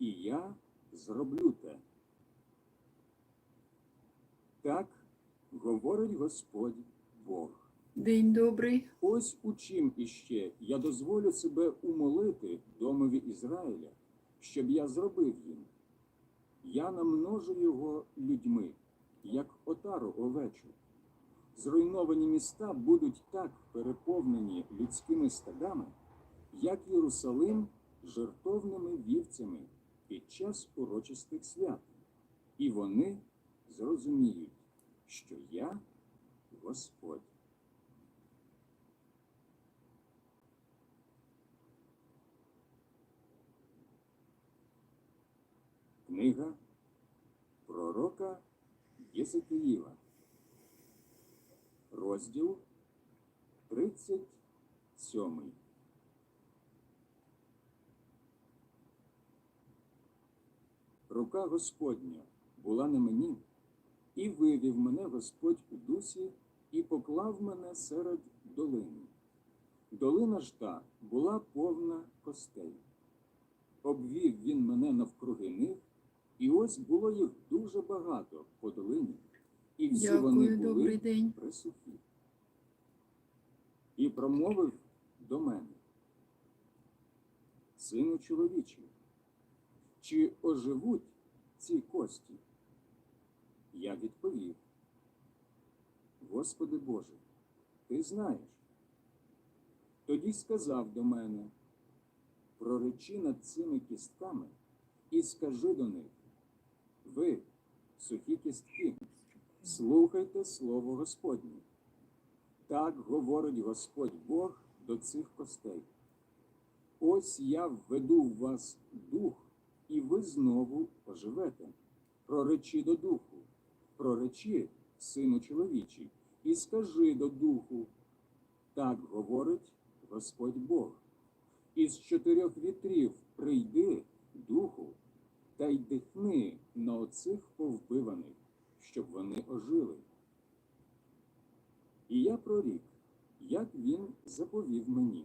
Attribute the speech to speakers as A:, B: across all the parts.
A: і я зроблю те. Так говорить Господь Бог.
B: День добрий.
A: Ось у чим іще я дозволю себе умолити домові Ізраїля, щоб я зробив їм. Я намножу його людьми, як отару овечу. Зруйновані міста будуть так переповнені людськими стадами, як Єрусалим жертовними вівцями під час урочистих свят. І вони зрозуміють, що я Господь. Книга пророка Єзекиїла, розділ 37. Рука Господня була на мені, і вивів мене Господь у дусі, і поклав мене серед долини. Долина ж та була повна костей. Обвів він мене навкруги них, і ось було їх дуже багато по долині, і всі вони були
B: день.
A: присухі. І промовив до мене, сину чоловічий, чи оживуть ці кості? Я відповів, Господи Боже, ти знаєш. Тоді сказав до мене, проречи над цими кістками і скажи до них, ви, сухі кістки, слухайте слово Господнє. Так говорить Господь Бог до цих костей. Ось я введу в вас дух, і ви знову оживете. Проречи до духу, проречи, сину чоловічий, і скажи до духу. Так говорить Господь Бог. Із чотирьох вітрів прийди, духу, та й дихни на оцих повбиваних, щоб вони ожили. І я прорік, як він заповів мені.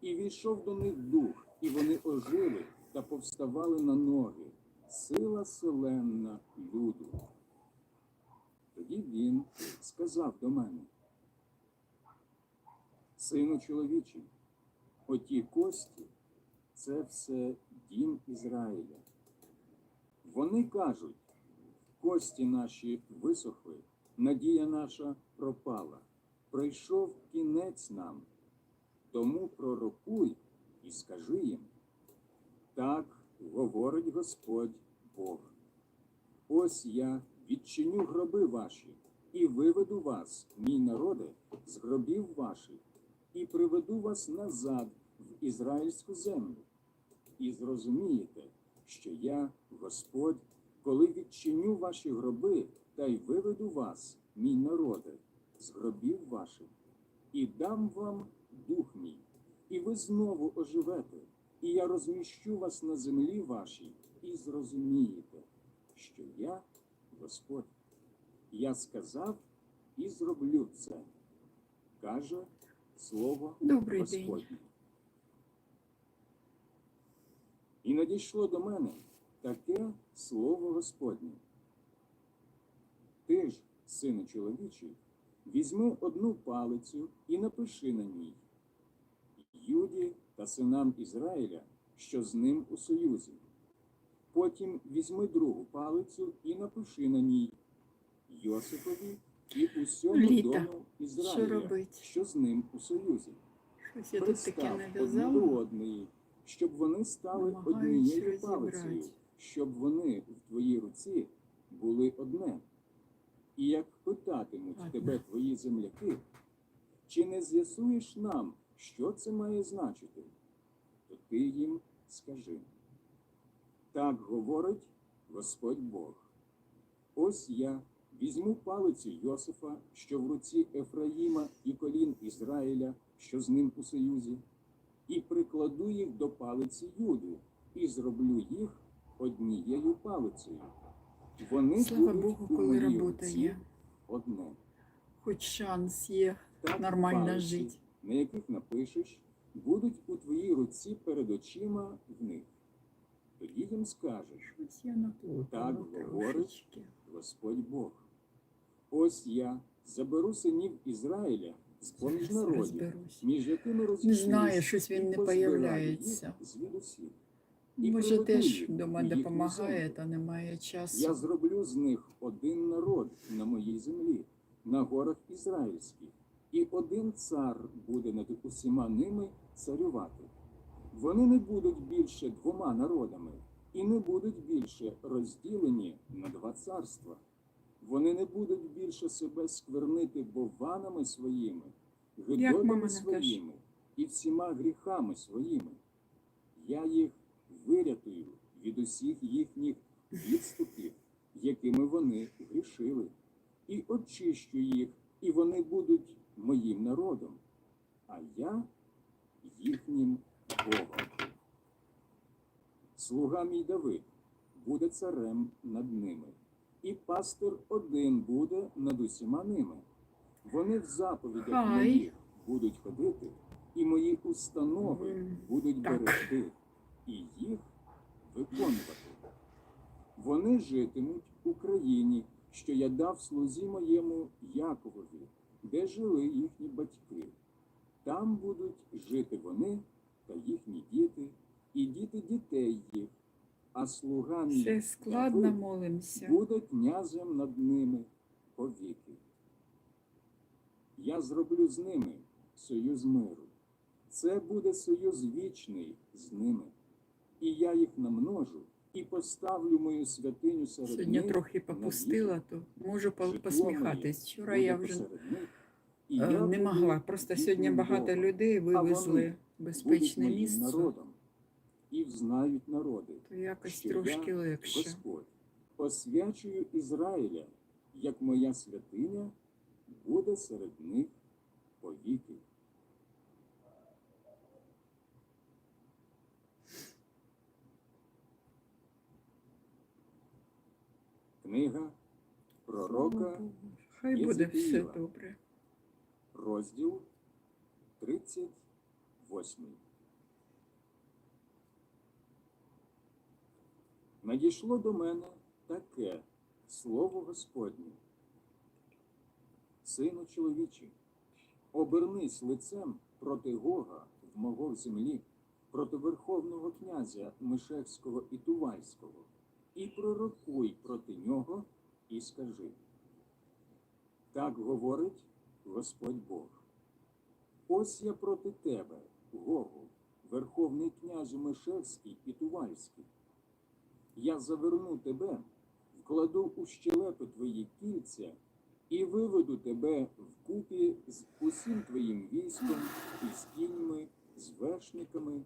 A: І війшов до них дух, і вони ожили та повставали на ноги, сила селенна люду. Тоді він сказав до мене, Сину чоловічий, оті кості це все дім Ізраїля. Вони кажуть, кості наші висохли, надія наша пропала, прийшов кінець нам. Тому пророкуй і скажи їм, так говорить Господь Бог. Ось я відчиню гроби ваші і виведу вас, мій народе, з гробів ваших, і приведу вас назад в ізраїльську землю. І зрозумієте, що я, Господь, коли відчиню ваші гроби та й виведу вас, мій народе, з гробів ваших, і дам вам дух мій, і ви знову оживете, і я розміщу вас на землі вашій, і зрозумієте, що я Господь. Я сказав і зроблю це, каже слово
B: Добрий день.
A: Господнє. І надійшло до мене таке слово Господнє. Ти ж, сину чоловічий, візьми одну палицю і напиши на ній Юді та синам Ізраїля, що з ним у союзі. Потім візьми другу палицю і напиши на ній Йосипові і усьому
B: Літа,
A: дому
B: Що
A: Ізраїля,
B: робить?
A: що з ним у союзі.
B: Щось я тут таке
A: Пристав
B: нав'язала.
A: одної, щоб вони стали
B: Намагаюсь
A: однією палицею, щоб вони в твоїй руці були одне. І як питатимуть
B: Ладно.
A: тебе твої земляки, чи не з'ясуєш нам, що це має значити, то ти їм скажи. Так говорить Господь Бог. Ось я візьму палицю Йосифа, що в руці Ефраїма і колін Ізраїля, що з ним у союзі, і прикладу їх до палиці Юди, і зроблю їх однією палицею. Вони
B: Слава Богу, коли робота є.
A: одне.
B: Хоч шанс є
A: Так
B: нормально
A: палиці,
B: жити.
A: На яких напишеш, будуть у твоїй руці перед очима в них. Тоді їм скажеш, Так говорить. Господь Бог. Ось я заберу синів Ізраїля з поміж народів, між якими
B: Не знаю, щось він не появляється.
A: і
B: Може, теж
A: їх
B: вдома допомагає, та немає часу.
A: Я зроблю з них один народ на моїй землі, на горах ізраїльських, і один цар буде над усіма ними царювати. Вони не будуть більше двома народами, і не будуть більше розділені на два царства. Вони не будуть більше себе сквернити бованами своїми, гидотами своїми і всіма гріхами своїми. Я їх вирятую від усіх їхніх відступів, якими вони грішили, і очищу їх, і вони будуть моїм народом, а я їхнім Богом. Слуга мій Давид буде царем над ними, і пастир один буде над усіма ними. Вони в заповідях моїх будуть ходити, і мої установи будуть берегти і їх виконувати. Вони житимуть у країні, що я дав слузі моєму Яковові, де жили їхні батьки. Там будуть жити вони та їхні діти, і діти дітей їх, а слуга мій
B: складно молимося.
A: буде князем над ними повіки. Я зроблю з ними союз миру. Це буде союз вічний з ними. І я їх намножу і поставлю мою святиню серед
B: Сьогодні
A: них.
B: трохи попустила, то можу посміхатись. Вчора я вже
A: і
B: е,
A: я
B: не могла. Просто сьогодні багато людей вивезли в безпечне місце,
A: народом, і взнають народи,
B: то якось
A: що
B: трошки
A: я
B: легше.
A: Господь, освячую Ізраїля, як моя святиня буде серед них повіки. Книга пророка,
B: Хай буде все добре.
A: Розділ 38. Надійшло до мене таке слово Господнє. Сину чоловічий, обернись лицем проти Гога в мого землі, проти верховного князя Мишевського і Тувальського, і пророкуй проти нього, і скажи. Так говорить Господь Бог. Ось я проти тебе, Гогу, верховний князю Мишевський і Тувальський. Я заверну тебе, вкладу у щелепи твої кільця і виведу тебе вкупі з усім твоїм військом і з кіньми, з вершниками,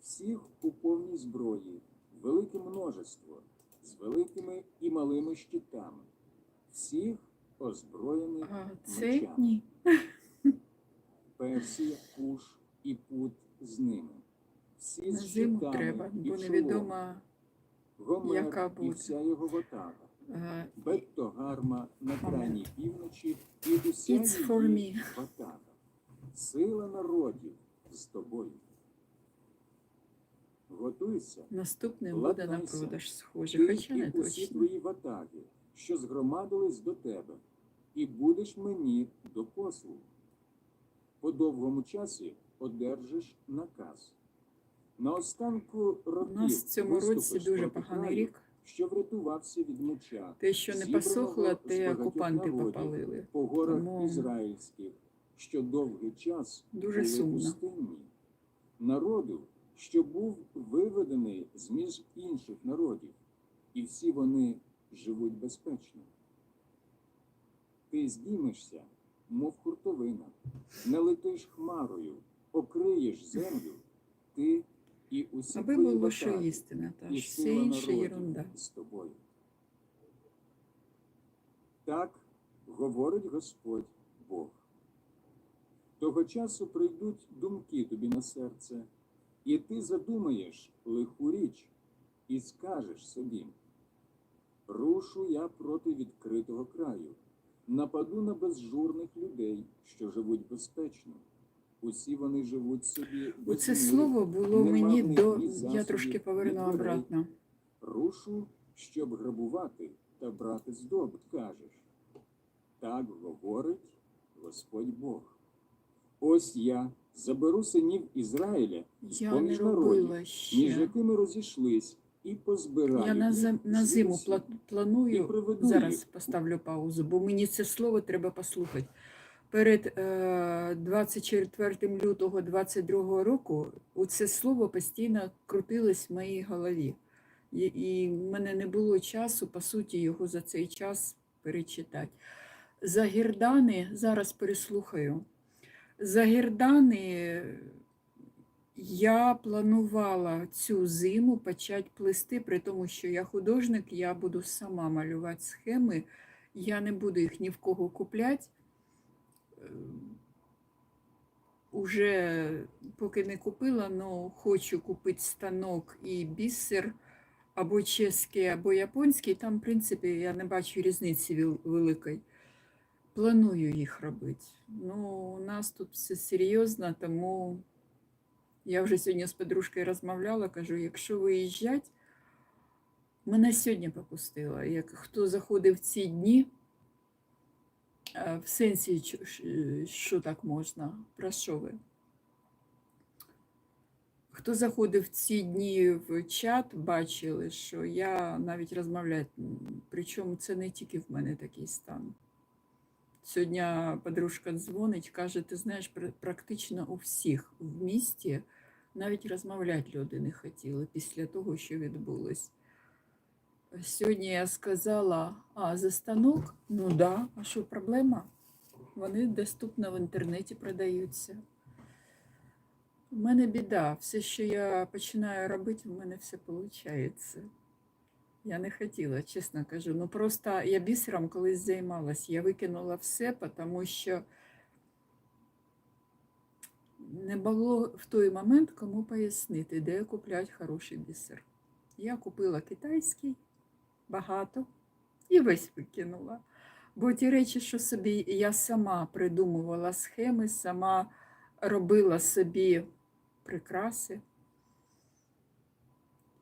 A: всіх у повній зброї, велике множество, з великими і малими щитами, всіх озброєних
B: це
A: мечами.
B: ні.
A: Персія, Куш і Пут з ними. Всі
B: На
A: з
B: зиму
A: щитами
B: треба,
A: і
B: бо
A: в
B: невідомо.
A: Гомер
B: яка
A: і
B: буде.
A: вся його ватага.
B: а,
A: Беттогарма на крайній півночі і уся
B: It's for
A: її
B: me.
A: ватага. Сила народів з тобою. Готуйся,
B: Наступне буде на продаж схоже,
A: ти
B: хоча не
A: і усі
B: точно.
A: твої ватаги, що згромадились до тебе, і будеш мені до послу. По довгому часі одержиш наказ. На останку
B: У
A: років
B: нас в цьому році дуже поганий рік.
A: що врятувався від меча
B: Те, що не посохло, те окупанти попалили.
A: по горах
B: Тому-
A: ізраїльських, що довгий час
B: Дуже
A: були пустинні. Народу, що був виведений з між інших народів, і всі вони живуть безпечно. Ти здіймешся, мов хуртовина, не летиш хмарою, окриєш землю, ти і усі
B: Аби
A: твої
B: було що їсти,
A: і
B: Наташ. Все інше ерунда.
A: з тобою. Так говорить Господь Бог. Того часу прийдуть думки тобі на серце, і ти задумаєш лиху річ і скажеш собі: рушу я проти відкритого краю, нападу на безжурних людей, що живуть безпечно. Усі вони живуть собі. без
B: Оце слово було мені до. Я трошки поверну обратно.
A: Рушу, щоб грабувати та брати здобут, кажеш. Так говорить Господь Бог. Ось я заберу синів Ізраїля,
B: Я
A: поміж народів, між якими розійшлись, і позбираю.
B: Я на, зим- на зиму пла- планую. Зараз поставлю паузу, бо мені це слово треба послухати. Перед е, 24 лютого 22 року це слово постійно крутилось в моїй голові. І, і в мене не було часу, по суті, його за цей час перечитати. За гірдани, зараз переслухаю. За гірдани я планувала цю зиму почати плести, при тому, що я художник, я буду сама малювати схеми, я не буду їх ні в кого купляти. Е, Уже поки не купила, але хочу купити станок і бісер або чеський, або японський. Там, в принципі, я не бачу різниці великої. Планую їх робити. Ну, у нас тут все серйозно, тому я вже сьогодні з подружкою розмовляла, кажу, якщо виїжджати, мене сьогодні попустила. Як хто заходив в ці дні, е, в сенсі, що так можна, про що ви? Хто заходив в ці дні в чат, бачили, що я навіть розмовляти, м, причому це не тільки в мене такий стан. Сьогодні подружка дзвонить, каже, ти знаєш, практично у всіх в місті навіть розмовляти люди не хотіли після того, що відбулось. Сьогодні я сказала, а за станок? Ну да, а що проблема? Вони доступно в інтернеті продаються. У мене біда. Все, що я починаю робити, в мене все виходить. Я не хотіла, чесно кажу. Ну просто я бісером колись займалась. Я викинула все, тому що не було в той момент кому пояснити, де купляти хороший бісер. Я купила китайський, багато, і весь викинула. Бо ті речі, що собі я сама придумувала схеми, сама робила собі прикраси.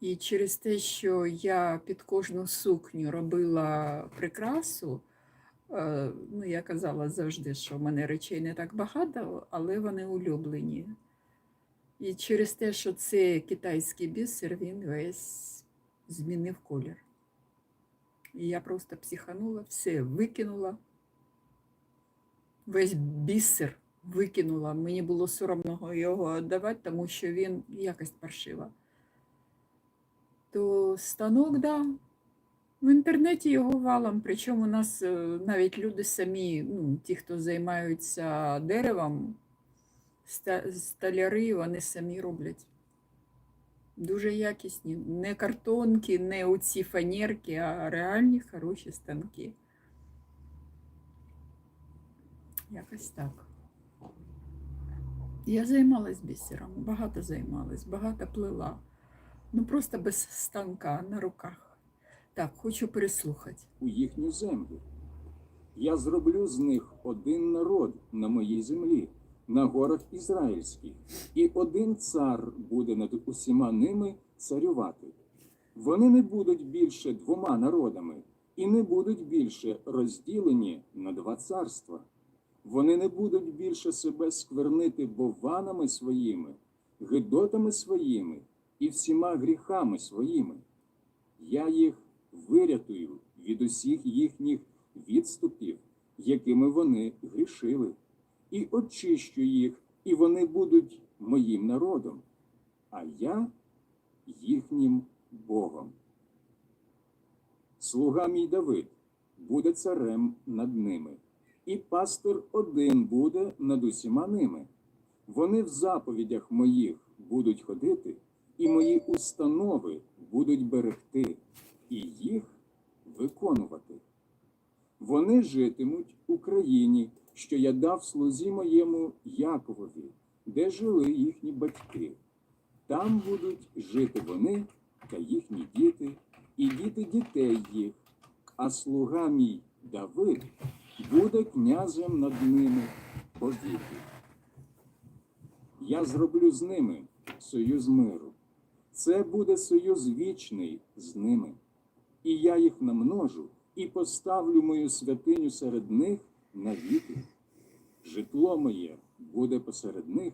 B: І через те, що я під кожну сукню робила прикрасу, е, ну, я казала завжди, що в мене речей не так багато, але вони улюблені. І через те, що це китайський бісер, він весь змінив колір. І я просто психанула, все викинула. Весь бісер викинула. Мені було соромно його віддавати, тому що він якось паршива. То станок, да. В інтернеті його валом. Причому у нас е, навіть люди самі, ну, ті, хто займаються деревом, столяри, вони самі роблять. Дуже якісні. Не картонки, не оці фанерки, а реальні хороші станки. Якось так. Я займалась бісером, багато займалась, багато плела. Ну просто без станка на руках. Так, хочу переслухати.
A: у їхню землю. Я зроблю з них один народ на моїй землі, на горах ізраїльських, і один цар буде над усіма ними царювати. Вони не будуть більше двома народами і не будуть більше розділені на два царства. Вони не будуть більше себе сквернити бованами своїми, гидотами своїми і всіма гріхами своїми. Я їх вирятую від усіх їхніх відступів, якими вони грішили, і очищу їх, і вони будуть моїм народом, а я їхнім Богом. Слуга мій Давид буде царем над ними, і пастир один буде над усіма ними. Вони в заповідях моїх будуть ходити, і мої установи будуть берегти, і їх виконувати. Вони житимуть у країні, що я дав слузі моєму Яковові, де жили їхні батьки. Там будуть жити вони та їхні діти, і діти дітей їх, а слуга мій Давид буде князем над ними повіки. я зроблю з ними союз миру. Це буде союз вічний з ними. І я їх намножу і поставлю мою святиню серед них навіки. Житло моє буде посеред них,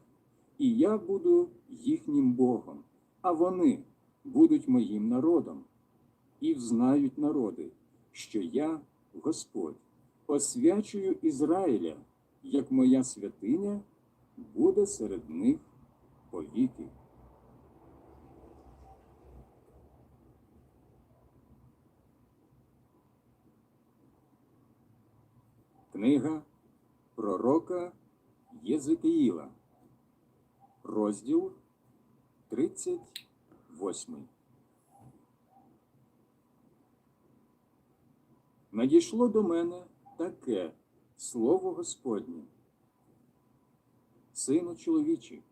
A: і я буду їхнім Богом, а вони будуть моїм народом. І взнають народи, що я Господь, освячую Ізраїля, як моя святиня буде серед них повіки. Книга пророка Єзекиїла, розділ 38. Надійшло до мене таке слово Господнє. Сину чоловічий,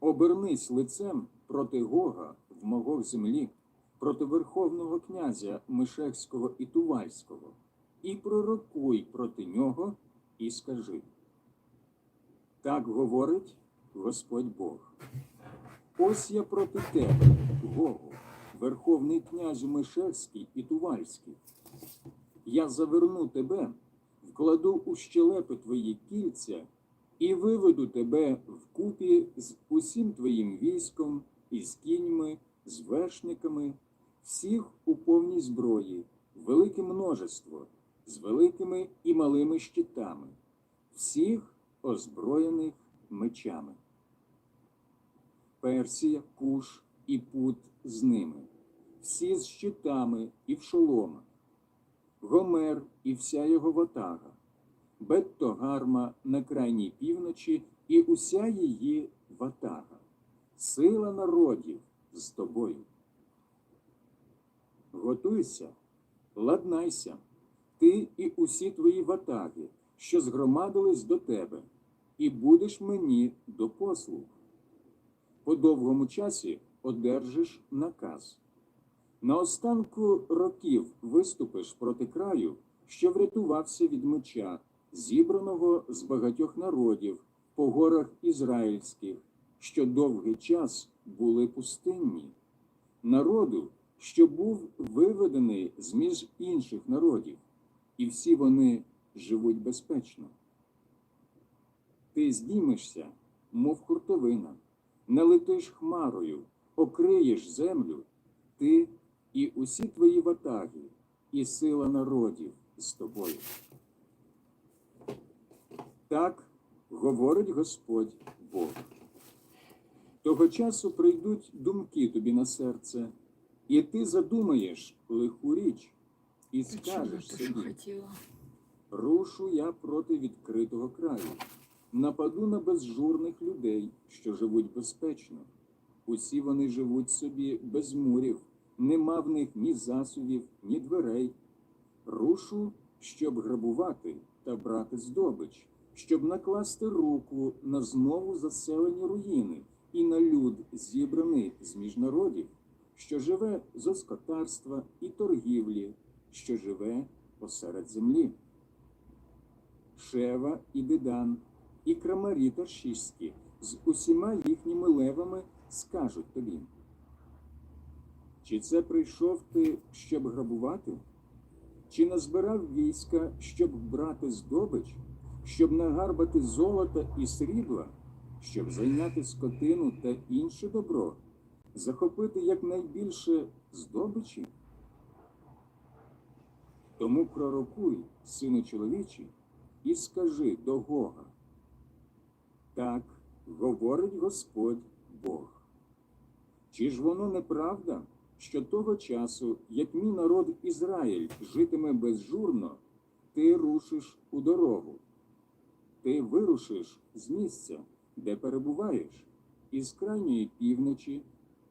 A: обернись лицем проти Гога в могох землі, проти верховного князя Мишехського і Тувальського, і пророкуй проти нього, і скажи. Так говорить Господь Бог. Ось я проти тебе, Гогу, верховний князю Мишехський і Тувальський. Я заверну тебе, вкладу у щелепи твої кільця і виведу тебе вкупі з усім твоїм військом, і з кіньми, з вершниками, всіх у повній зброї, велике множество, з великими і малими щитами, всіх озброєних мечами. Персія, Куш і Пут з ними, всі з щитами і в шоломах, Гомер і вся його ватага, Беттогарма на крайній півночі і уся її ватага, сила народів з тобою. Готуйся, ладнайся, ти і усі твої ватаги, що згромадились до тебе, і будеш мені до послуг. По довгому часі одержиш наказ. На останку років виступиш проти краю, що врятувався від меча, зібраного з багатьох народів по горах ізраїльських, що довгий час були пустинні, народу, що був виведений з між інших народів, і всі вони живуть безпечно. Ти здіймешся, мов хуртовина, налетиш хмарою, окриєш землю, ти і усі твої ватаги, і сила народів з тобою. Так говорить Господь Бог. Того часу прийдуть думки тобі на серце, і ти задумаєш лиху річ, і скажеш собі. Рушу я проти відкритого краю, нападу на безжурних людей, що живуть безпечно. Усі вони живуть собі без мурів, нема в них ні засувів, ні дверей. Рушу, щоб грабувати та брати здобич, щоб накласти руку на знову заселені руїни і на люд, зібраний з міжнародів, що живе з оскотарства і торгівлі, що живе посеред землі. Шева і Дедан, і крамарі таршиські з усіма їхніми левами скажуть тобі. Чи це прийшов ти, щоб грабувати? Чи назбирав війська, щоб брати здобич, щоб нагарбати золота і срібла, щоб зайняти скотину та інше добро, захопити якнайбільше здобичі? Тому пророкуй, сину чоловічий, і скажи до Гога. Так говорить Господь Бог. Чи ж воно неправда, що того часу, як мій народ Ізраїль житиме безжурно, ти рушиш у дорогу? Ти вирушиш з місця, де перебуваєш, із крайньої півночі,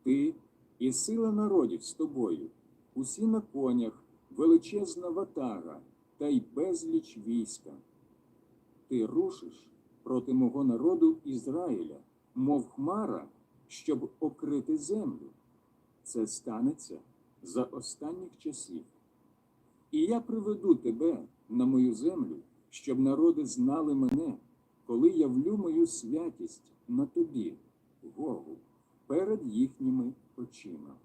A: ти і сила народів з тобою, усі на конях, величезна ватага та й безліч війська. Ти рушиш проти мого народу Ізраїля, мов хмара, щоб окрити землю. Це станеться за останніх часів. І я приведу тебе на мою землю, щоб народи знали мене, коли явлю мою святість на тобі, Гогу, перед їхніми очима.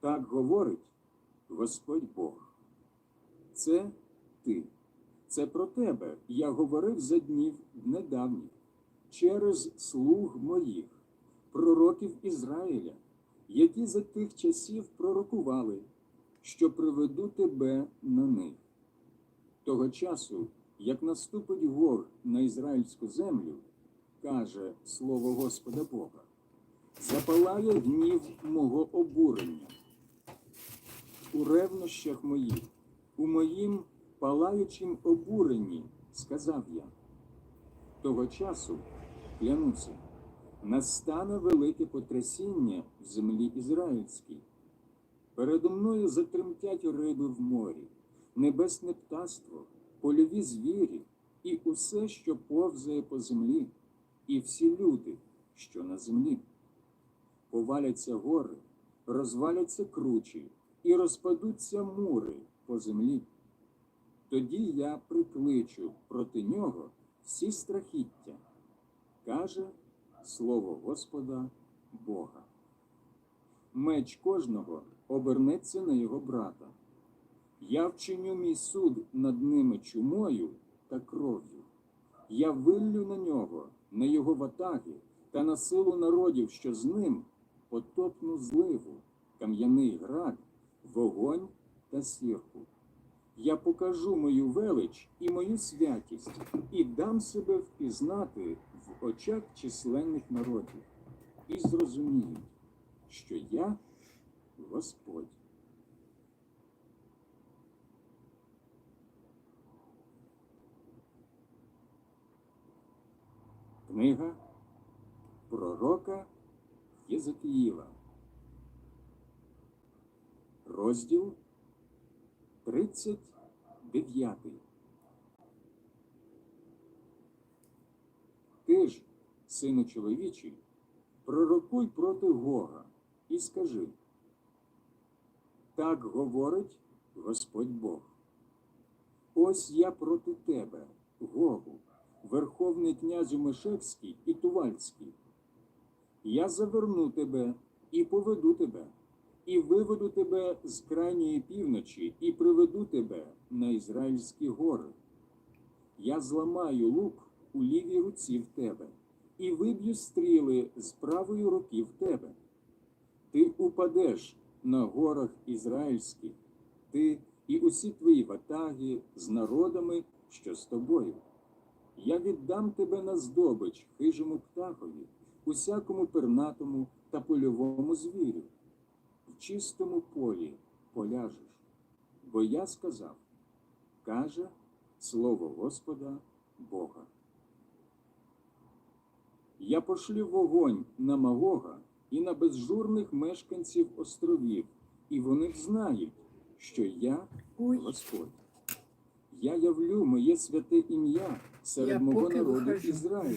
A: Так говорить Господь Бог. Це ти. Це про тебе я говорив за днів недавніх, через слуг моїх, пророків Ізраїля, які за тих часів пророкували, що приведу тебе на них. Того часу, як наступить гор на ізраїльську землю, каже слово Господа Бога, запалає гнів мого обурення. У ревнощах моїх, у моїм палаючім обуренні, сказав я. Того часу, клянуся, настане велике потрясіння в землі ізраїльській. Передо мною затремтять риби в морі, небесне птаство, польові звірі і усе, що повзає по землі, і всі люди, що на землі. Поваляться гори, розваляться кручі, і розпадуться мури по землі. Тоді я прикличу проти нього всі страхіття, каже слово Господа Бога. Меч кожного обернеться на його брата. Я вчиню мій суд над ними чумою та кров'ю. Я виллю на нього, на його ватаги та на силу народів, що з ним потопну зливу, кам'яний град, вогонь та сірку. Я покажу мою велич і мою святість, і дам себе впізнати в очах численних народів, і зрозуміють, що я Господь. Книга пророка Єзекіїла. Розділ 39. Ти ж, сину чоловічий, пророкуй проти Гога і скажи. Так говорить Господь Бог. Ось я проти тебе, Гогу, верховний князю Мешекський і Тувальський. Я заверну тебе і поведу тебе, і виведу тебе з крайньої півночі, і приведу тебе на Ізраїльські гори. Я зламаю лук у лівій руці в тебе, і виб'ю стріли з правої руки в тебе. Ти упадеш на горах ізраїльських, ти і усі твої ватаги з народами, що з тобою. Я віддам тебе на здобич хижому птахові, усякому пернатому та польовому звірю. Чистому полі поляжеш. Бо я сказав, каже слово Господа Бога. Я пошлю вогонь на Магога і на безжурних мешканців островів, і вони взнають, що я Господь. Я явлю моє святе ім'я серед
B: Я
A: мого народу. Ізраїля.